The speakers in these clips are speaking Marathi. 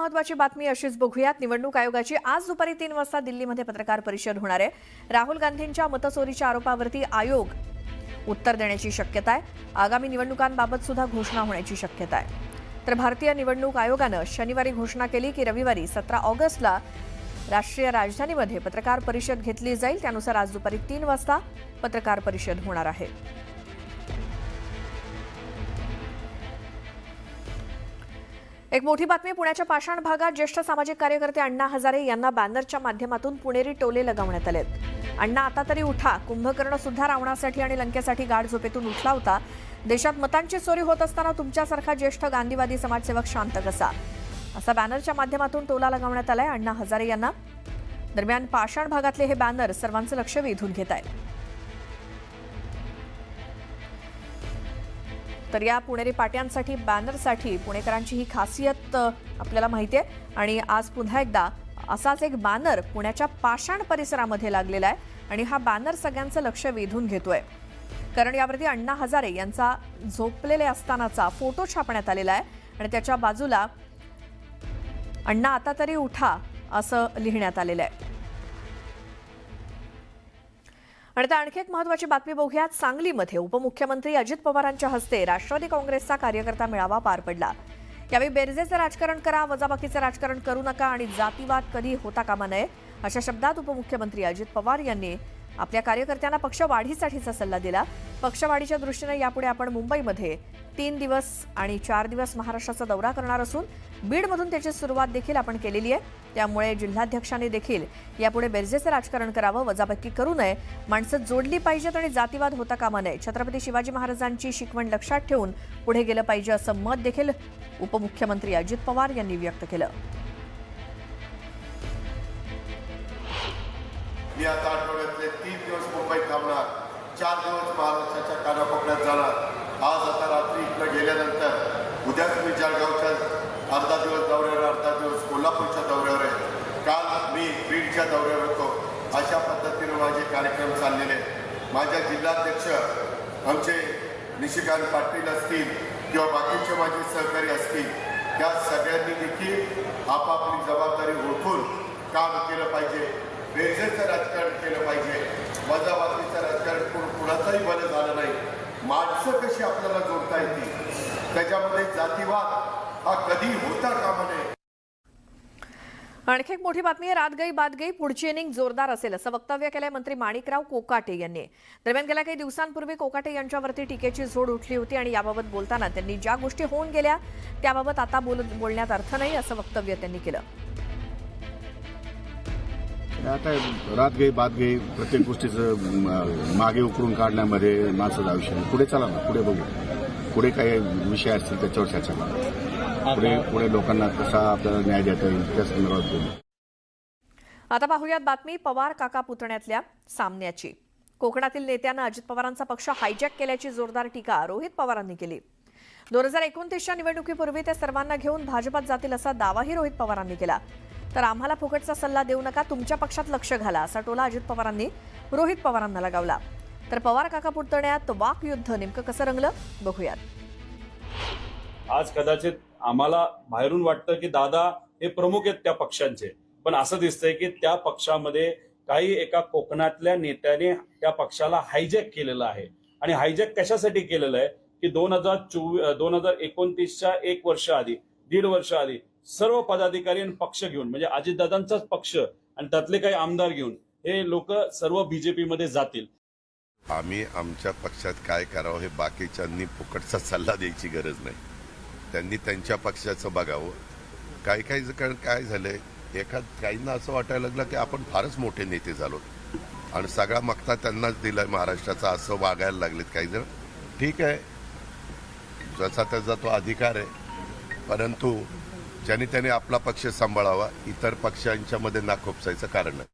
महत्वाची बातमी अशीच बघूयात. निवडणूक आयोगाची आज दुपारी तीन वाजता दिल्लीमध्ये पत्रकार परिषद होणार आहे. राहुल गांधींच्या मतचोरीच्या आरोपावरती आयोग उत्तर देण्याची शक्यता आहे. आगामी निवडणुकांबाबत सुद्धा घोषणा होण्याची शक्यता आहे. तर भारतीय निवडणूक आयोगानं शनिवारी घोषणा केली की रविवारी सतरा ऑगस्टला राष्ट्रीय राजधानीमध्ये पत्रकार परिषद घेतली जाईल. त्यानुसार आज दुपारी तीन वाजता पत्रकार परिषद होणार आहे. एक मोठी बातमी पुण्याच्या पाषाण भागात ज्येष्ठ सामाजिक कार्यकर्ते अण्णा हजारे यांना बॅनरच्या माध्यमातून पुणेरी टोले लगावण्यात आलेत. अण्णा आता तरी उठा. कुंभकर्ण सुद्धा रावणासाठी आणि लंकेसाठी गाढ झोपेतून उठला होता. देशात मतांची चोरी होत असताना तुमच्यासारखा ज्येष्ठ गांधीवादी समाजसेवक शांत कसा? असा बॅनरच्या माध्यमातून टोला लगावण्यात आलाय अण्णा हजारे यांना. दरम्यान पाषाण भागातले हे बॅनर सर्वांचं लक्ष वेधून घेत आहेत तर या पुणेरी पाट्यांसाठी बॅनरसाठी पुणेकरांची ही खासियत आपल्याला माहिती आहे. आणि आज पुन्हा एकदा असाच एक बॅनर पुण्याच्या पाषाण परिसरामध्ये लागलेला आहे आणि हा बॅनर सगळ्यांचं लक्ष वेधून घेतोय. कारण यावरती अण्णा हजारे यांचा झोपलेले असतानाचा फोटो छापण्यात आलेला आहे आणि त्याच्या बाजूला अण्णा आता तरी उठा असं लिहिण्यात आलेलं आहे. आणि आता आणखी एक महत्वाची बातमी बघूयात. सांगलीमध्ये उपमुख्यमंत्री अजित पवारांच्या हस्ते राष्ट्रवादी काँग्रेसचा कार्यकर्ता मेळावा पार पडला. यावेळी बेरजेचं राजकारण करा वजाबाकीचं राजकारण करू नका आणि जातीवाद कधी होता कामा नये अशा शब्दात उपमुख्यमंत्री अजित पवार यांनी आपल्या कार्यकर्त्यांना पक्ष वाढीसाठीचा सल्ला दिला. पक्षवाढीच्या दृष्टीने यापुढे आपण मुंबईमध्ये तीन दिवस आणि चार दिवस महाराष्ट्राचा दौरा करणार असून बीडमधून त्याची सुरुवात देखील आपण केलेली आहे. त्यामुळे जिल्हाध्यक्षांनी देखील यापुढे बेरजेचं राजकारण करावं वजाबाकी करू नये. माणसं जोडली पाहिजेत आणि जातीवाद होता कामा नये. छत्रपती शिवाजी महाराजांची शिकवण लक्षात ठेवून पुढे गेलं पाहिजे असं मत देखील उपमुख्यमंत्री अजित पवार यांनी व्यक्त केलं. मी आता आठवड्यातले मुंबईत थांबणार. चार दिवस महाराष्ट्राच्या कानाकोपऱ्यात जाणार. आज आता रात्री इकडं गेल्यानंतर उद्याच मी जळगावच्या अर्धा दिवस दौऱ्यावर अर्धा दिवस कोल्हापूरच्या दौऱ्यावर आहे. काल मी बीडच्या दौऱ्यावर होतो. अशा पद्धतीने माझे कार्यक्रम चाललेले माझ्या जिल्हाध्यक्ष आमचे निशिकांत पाटील असतील किंवा बाकीचे माझे सहकारी असतील त्या सगळ्यांनी देखील आपापली जबाबदारी ओळखून काम केलं पाहिजे. बेरजेचं राजकारण केलं पाहिजे. वजाबाकीचं राजकारण कोण बरं झालं नाही. माणसं कशी आपल्याला जोडता येतील? त्याच्यामध्ये जातीवाद हा कधी होता कामा नये. आणखी एक मोठी बातमी आहे रात गई बाद गई पुढची इनिंग जोरदार असेल असं वक्तव्य केलंय मंत्री माणिकराव कोकाटे यांनी. दरम्यान गेल्या काही दिवसांपूर्वी कोकाटे यांच्यावरती टीकेची झोड उठली होती आणि याबाबत बोलताना त्यांनी ज्या गोष्टी होऊन गेल्या त्याबाबत आता बोल बोलण्यात अर्थ नाही असं वक्तव्य त्यांनी केलं. आता रात गई बात गई प्रत्येक गोष्टीचं मागे उकरून काढण्यामध्ये माणसाचं आयुष्य. पुढे चला ना पुढे बघू. पुढे काही विषय असतील त्याच्यावर चर्चा करू पुढे पुढे लोकांना कसा आपल्याला न्याय देता येईल त्या संदर्भात बोलू. आता पाहूयात बातमी पवार काका पुतण्यातल्या सामन्याची. कोकणातील नेत्यानं अजित पवारांचा पक्ष हायजॅक केल्याची जोरदार टीका रोहित पवारांनी केली. दोन हजार एकोणतीसच्या निवडणुकीपूर्वी ते सर्वांना घेऊन भाजपात जातील असा दावाही रोहित पवारांनी केला. तर आम्हाला फुकटचा सल्ला देऊ नका तुमच्या पक्षात लक्ष घाला असा टोला अजित पवारांनी रोहित पवारांना लगावला. तर पवार काका पुतण्यात वाकयुद्ध नेमकं कसं रंगलं बघूयात. आज कदाचित आम्हाला बाहेरून वाटतं की दादा हे प्रमुख आहेत त्या पक्षांचे पण असं दिसतंय की त्या पक्षामध्ये काही एका कोकणातल्या नेत्याने त्या पक्षाला हायजॅक केलेलं आहे. आणि हायजॅक कशासाठी केलेलं आहे? की दोन हजार चोवीस दोन हजार एकोणतीसच्या एक वर्ष आधी दीड वर्ष आधी सर्व पदाधिकारी आणि पक्ष घेऊन म्हणजे अजितदादांचाच पक्ष आणि त्यातले काही आमदार घेऊन हे लोक सर्व बीजेपी मध्ये जातील. आम्ही आमच्या पक्षात काय करावं हे बाकीच्यांनी फुकटचा सल्ला द्यायची गरज नाही. त्यांनी त्यांच्या पक्षाचं बघावं. काही काही कारण काय झालंय एखाद काहींना असं वाटायला लागलं की आपण फारच मोठे नेते झालो. आणि सगळा मक्ता त्यांनाच दिलाय महाराष्ट्राचा असं वागायला लागलेत काही जण. ठीक आहे. जसा त्याचा तो अधिकार आहे. परंतु ज्याने त्याने आपला पक्ष सांभाळावा इतर पक्षांच्या मध्ये नाखोपसायचं कारण नाही.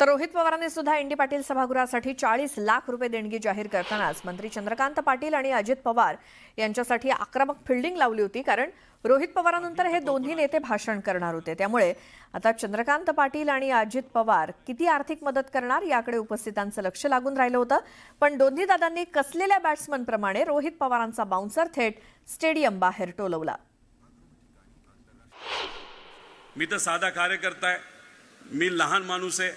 तर रोहित पवारांनी सुद्धा इंडी पाटील सभागृहासाठी चाळीस लाख रुपये देणगी जाहीर करतानाच मंत्री चंद्रकांत पाटील आणि अजित पवार यांच्यासाठी आक्रमक फिल्डिंग लावली होती कारण रोहित पवारांनंतर हे दोन्ही नेते भाषण करणार होते. त्यामुळे आता चंद्रकांत पाटील आणि अजित पवार किती आर्थिक मदत करणार याकडे उपस्थितांचं लक्ष लागून राहिलं होतं. पण दोन्ही दादांनी कसलेल्या बॅट्समनप्रमाणे रोहित पवारांचा बाउन्सर थेट स्टेडियम बाहेर टोलवला. मी तर साधा कार्यकर्ता आहे. मी लहान माणूस आहे.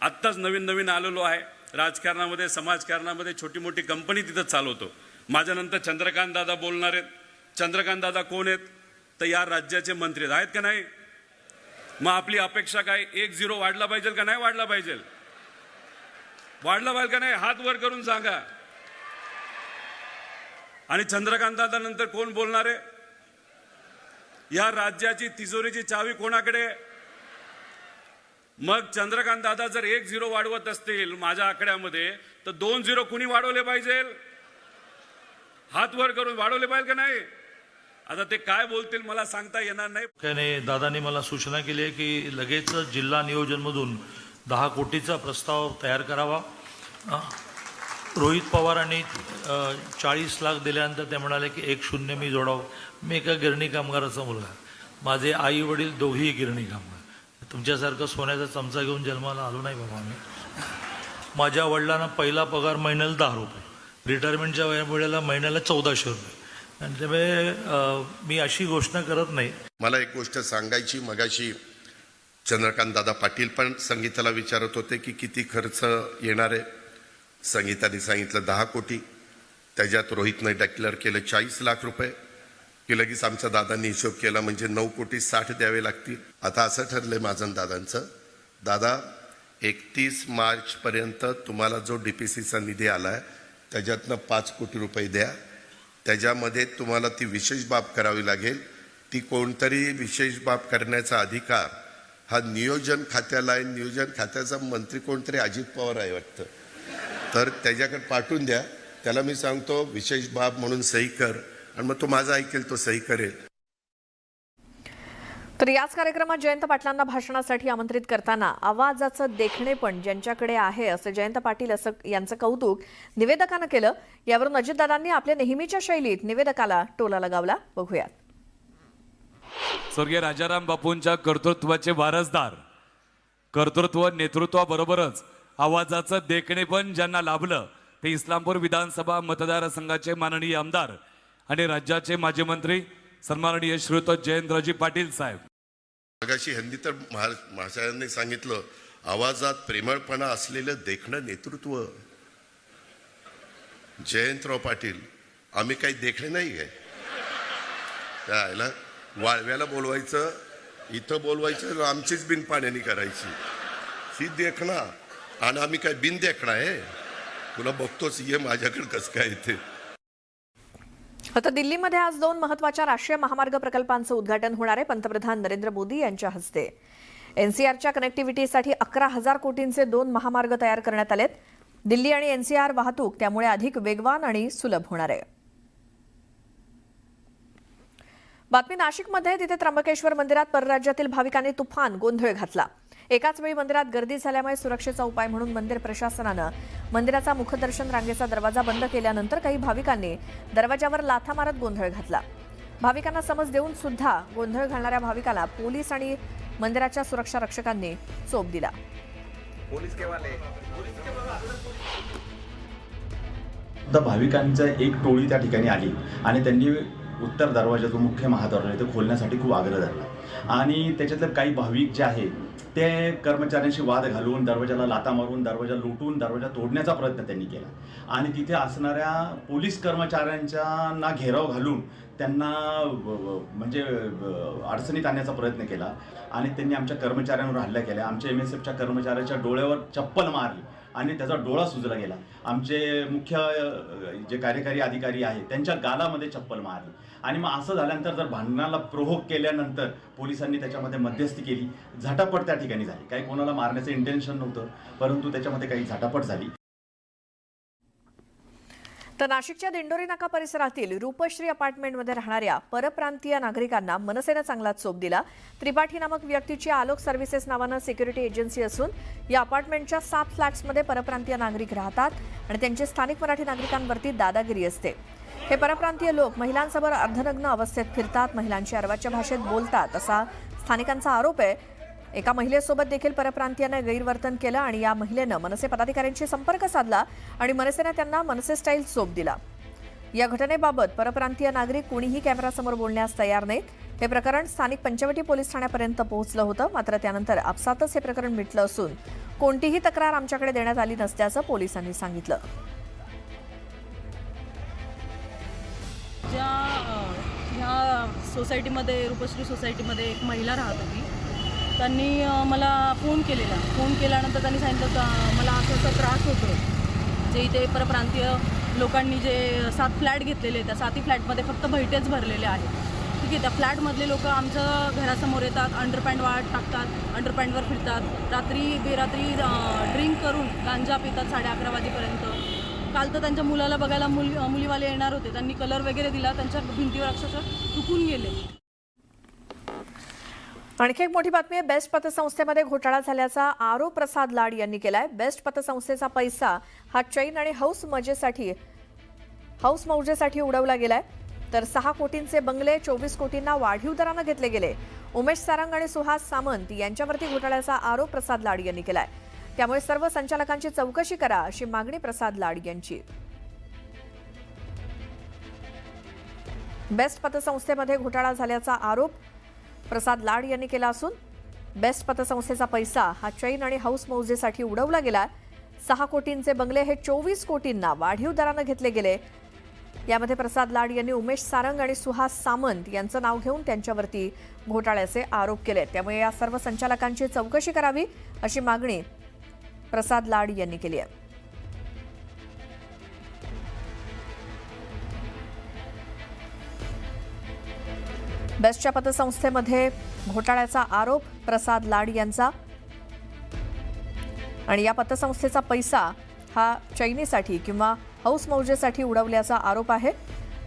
आत्ताच नवीन नवीन आलेलो आहे. राजकारणामध्ये समाजकारणामध्ये छोटी मोठी कंपनी तिथं चालवतो. माझ्यानंतर चंद्रकांत दादा बोलणार आहेत. चंद्रकांत दादा कोण आहेत? तर या राज्याचे मंत्री आहेत. का नाही? मग आपली अपेक्षा काय? एक झिरो वाढला पाहिजे का नाही वाढला पाहिजे वाढला पाहिजे का नाही? हात वर करून सांगा. आणि चंद्रकांत दादा नंतर कोण बोलणार आहे? या राज्याची तिजोरीची चावी कोणाकडे? मग चंद्रकांत दादा जर एक झिरो वाढवत असतील माझ्या आकड्यामध्ये तर दोन झिरो कुणी वाढवले पाहिजे? हात वर करून वाढवले पाहिजे का नाही? आता ते काय बोलतील मला सांगता येणार नाही. दादानी मला सूचना केली आहे की लगेच जिल्हा नियोजनमधून दहा कोटीचा प्रस्ताव तयार करावा. रोहित पवारांनी चाळीस लाख दिल्यानंतर ते म्हणाले की एक शून्य मी जोडावं. मी एका गिरणी कामगाराचा मुलगा. माझे आई वडील दोघेही गिरणी कामगार. तुमच्यासारखं सोन्याचा चमचा घेऊन जन्माला आलो नाही बाबा मी माझ्या वडिलांना पहिला पगार महिन्याला दहा रुपये. रिटायरमेंटच्या वेळेला महिन्याला चौदाशे रुपये. आणि त्यामुळे मी अशी घोषणा करत नाही. मला एक गोष्ट सांगायची मगाशी चंद्रकांत दादा पाटील पण संगीताला विचारत होते की किती खर्च येणार आहे. संगीताने सांगितलं दहा कोटी. त्याच्यात रोहितने डिक्लेअर केलं चाळीस लाख रुपये. की लगेच आमच्या दादांनी हिशोब केला म्हणजे नऊ कोटी साठ द्यावे लागतील. आता असं ठरलंय माझं दादांचं. दादा एकतीस मार्चपर्यंत तुम्हाला जो डी पी सीचा निधी आला आहे त्याच्यातनं पाच कोटी रुपये द्या. त्याच्यामध्ये तुम्हाला ती विशेष बाब करावी लागेल. ती कोणतरी विशेष बाब करण्याचा अधिकार हा नियोजन खात्याला आहे. नियोजन खात्याचा मंत्री कोणतरी अजित पवार आहे वाटतं. तर त्याच्याकडे पाठवून द्या. त्याला मी सांगतो विशेष बाब म्हणून सही कर. आणि मग तो माझा ऐकेल तो सही करेल. तर याच कार्यक्रमात जयंत पाटलांना भाषणासाठी आमंत्रित करताना आवाजाचं देखणेपण ज्यांच्याकडे आहे असं जयंत पाटील असं यांचं कौतुक निवेदकानं केलं. यावरून अजितदादांनी आपल्या नेहमीच्या शैलीत निवेदकाला टोला लगावला. बघूयात. स्वर्गीय राजाराम बापूंच्या कर्तृत्वाचे वारसदार. कर्तृत्व नेतृत्वाबरोबरच आवाजाचं देखणे पण ज्यांना लाभलं ते इस्लामपूर विधानसभा मतदारसंघाचे माननीय आमदार आणि राज्याचे माजी मंत्री सन्माननीय श्रीयुत जयंतराजी पाटील साहेब. मगाशी हल्ली तर महा महाशयांनी सांगितलं आवाजात प्रेमळपणा असलेलं देखणं नेतृत्व. जयंतराव पाटील आम्ही काही देखणे नाही काय त्याला वाळव्याला बोलवायचं इथं बोलवायचं आमचीच बिन पाण्याने करायची. ही देखणा आणि आम्ही काय बिन आहे तुला बघतोच ये माझ्याकडे कसं काय इथे आता दिल्लीमध्ये आज दोन महत्त्वाच्या राष्ट्रीय महामार्ग प्रकल्पांचं उद्घाटन होणार आहे पंतप्रधान नरेंद्र मोदी यांच्या हस्ते. एनसीआरच्या कनेक्टिव्हिटीसाठी अकरा हजार कोटींचे दोन महामार्ग तयार करण्यात आलेत. दिल्ली आणि एनसीआर वाहतूक त्यामुळे अधिक वेगवान आणि सुलभ होणार आहे. बातमी नाशिकमध्ये. तिथे त्र्यंबकेश्वर मंदिरात परराज्यातील भाविकांनी तुफान गोंधळ घातला. एकाच वेळी मंदिरात गर्दी झाल्यामुळे सुरक्षेचा उपाय म्हणून मंदिर प्रशासनानं मंदिराचा मुखदर्शन रांगेचा दरवाजा बंद केल्यानंतर काही भाविकांनी दरवाजावर लाथा मारत गोंधळ घातला. भाविकांना समज देऊन सुद्धा गोंधळ घालणाऱ्या भाविकाला पोलीस आणि मंदिराच्या सुरक्षा रक्षकांनी चोप दिला. भाविकांचं एक टोळी त्या ठिकाणी आली आणि त्यांनी उत्तर दरवाजा जो मुख्य महादरवाजा आहे तो खोलण्यासाठी खूप आग्रह धरला. आणि त्याच्यातले काही भाविक जे आहे ते कर्मचाऱ्यांशी वाद घालून दरवाजाला लाता मारून दरवाजा लुटून दरवाजा तोडण्याचा प्रयत्न त्यांनी केला. आणि तिथे असणाऱ्या पोलीस कर्मचाऱ्यांच्या घेराव घालून त्यांना म्हणजे अडचणीत आणण्याचा प्रयत्न केला. आणि त्यांनी आमच्या कर्मचाऱ्यांवर हल्ला केला. आमच्या एम एस एफच्या कर्मचाऱ्याच्या डोळ्यावर चप्पल मारली आणि त्याचा डोळा सुजला गेला. आमचे मुख्य जे कार्यकारी अधिकारी आहे त्यांच्या गालामध्ये चप्पल मारली. आणि मग असं झाल्यानंतर जर भांडणाला प्रोव्होक केल्यानंतर पोलिसांनी त्याच्यामध्ये मध्यस्थी केली. झटापट त्या ठिकाणी झाली. काही कोणाला मारण्याचं इंटेन्शन नव्हतं परंतु त्याच्यामध्ये काही झटापट झाली. तर नाशिकच्या दिंडोरी नाका परिसरातील रूपश्री अपार्टमेंटमध्ये राहणाऱ्या परप्रांतीय नागरिकांना मनसेनं चांगला चोप दिला. त्रिपाठी नामक व्यक्तीची आलोक सर्व्हिसेस नावानं सिक्युरिटी एजन्सी असून या अपार्टमेंटच्या सात फ्लॅट्समध्ये परप्रांतीय नागरिक राहतात आणि त्यांची स्थानिक मराठी नागरिकांवरती दादागिरी असते. हे परप्रांतीय लोक महिलांसमोर अर्धनग्न अवस्थेत फिरतात महिलांची अर्वाच्या भाषेत बोलतात असा स्थानिकांचा आरोप आहे. एका महिलेसोबत देखील परप्रांतीयानं गैरवर्तन केलं आणि या महिलेनं मनसे पदाधिकाऱ्यांशी संपर्क साधला आणि मनसेनं त्यांना मनसे स्टाईल सोप दिला. या घटनेबाबत परप्रांतीय नागरिक कोणीही कॅमेरासमोर बोलण्यास तयार नाहीत. हे प्रकरण स्थानिक पंचवटी पोलीस ठाण्यापर्यंत पोहोचलं होतं मात्र त्यानंतर आपसातच हे प्रकरण मिटलं असून कोणतीही तक्रार आमच्याकडे देण्यात आली नसल्याचं पोलिसांनी सांगितलं. ज्या ह्या सोसायटीमध्ये रूपश्री सोसायटीमध्ये एक महिला राहत होती. त्यांनी मला फोन केलेला. फोन केल्यानंतर त्यांनी सांगितलं का मला असं असा त्रास होतो जे इथे परप्रांतीय लोकांनी जे सात फ्लॅट घेतलेले त्या सातही फ्लॅटमध्ये फक्त भैटेच भरलेले आहेत. ठीक आहे त्या फ्लॅटमधले लोक आमच्या घरासमोर येतात अंडरपॅन्ट वाट टाकतात अंडरपॅन्टवर फिरतात. रात्री बेरात्री ड्रिंक करून गांजा पितात साडे अकरा वाजेपर्यंत. काल तर त्यांच्या मुलाला बघायला मुल मुलीवाले येणार होते. त्यांनी कलर वगैरे दिला त्यांच्या भिंतीवर अक्षरशः तुकून गेले. आणखी एक मोठी बातमी आहे. बेस्ट पतसंस्थेमध्ये घोटाळा झाल्याचा आरोप प्रसाद लाड यांनी केलाय. बेस्ट पतसंस्थेचा पैसा हा चैन आणि हौस मजेसाठी हौस मौजेसाठी उडवला गेलाय. तर सहा कोटींचे बंगले चोवीस कोटींना वाढीव दरानं घेतले गेले. उमेश सारंग आणि सुहास सामंत यांच्यावरती घोटाळ्याचा आरोप प्रसाद लाड यांनी केलाय. त्यामुळे सर्व संचालकांची चौकशी करा अशी मागणी प्रसाद लाड यांची. बेस्ट पतसंस्थेमध्ये घोटाळा झाल्याचा आरोप प्रसाद लाड यांनी केला असून बेस्ट पतसंस्थेचा पैसा हा चैन आणि हाऊस मौजेसाठी उडवला गेला. सहा कोटींचे बंगले हे चोवीस कोटींना वाढीव दरानं घेतले गेले. यामध्ये प्रसाद लाड यांनी उमेश सारंग आणि सुहास सामंत यांचं नाव घेऊन त्यांच्यावरती घोटाळ्याचे आरोप केले. त्यामुळे या सर्व संचालकांची चौकशी करावी अशी मागणी प्रसाद लाड यांनी केली आहे. बेस्टच्या पतसंस्थेमध्ये घोटाळ्याचा आरोप प्रसाद लाड यांचा. आणि या पतसंस्थेचा पैसा हा चैनीसाठी किंवा हौस मौजेसाठी उडवल्याचा आरोप आहे.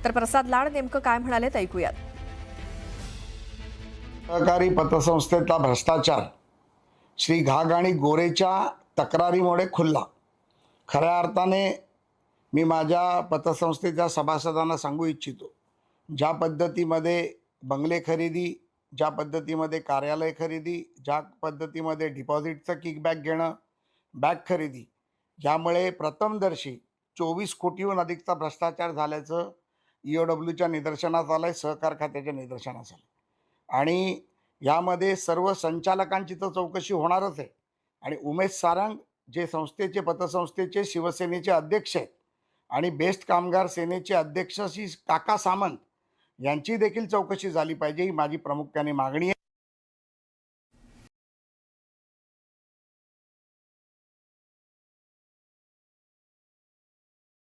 तर प्रसाद लाड नेमकं काय म्हणालेत ऐकूयात. सहकारी पतसंस्थेतला भ्रष्टाचार. श्री घाग आणि गोरेच्या तक्रारीमुळे खुलला. खऱ्या अर्थाने मी माझ्या पतसंस्थेच्या सभासदांना सांगू इच्छितो. ज्या पद्धतीमध्ये बंगले खरेदी ज्या पद्धतीमध्ये कार्यालय खरेदी ज्या पद्धतीमध्ये डिपॉझिटचं किकबॅक घेणं बॅग खरेदी यामुळे प्रथमदर्शी चोवीस कोटीहून अधिकचा भ्रष्टाचार झाल्याचं ई ओ डब्ल्यूच्या निदर्शनास आलं आहे सहकार खात्याच्या निदर्शनास आलं आणि यामध्ये सर्व संचालकांची तर चौकशी होणारच आहे. आणि उमेश सारंग जे संस्थेचे पतसंस्थेचे शिवसेनेचे अध्यक्ष आहेत आणि बेस्ट कामगार सेनेचे अध्यक्ष श्री काका सामंत यांची देखील चौकशी झाली पाहिजे ही माझी प्रामुख्याने मागणी आहे.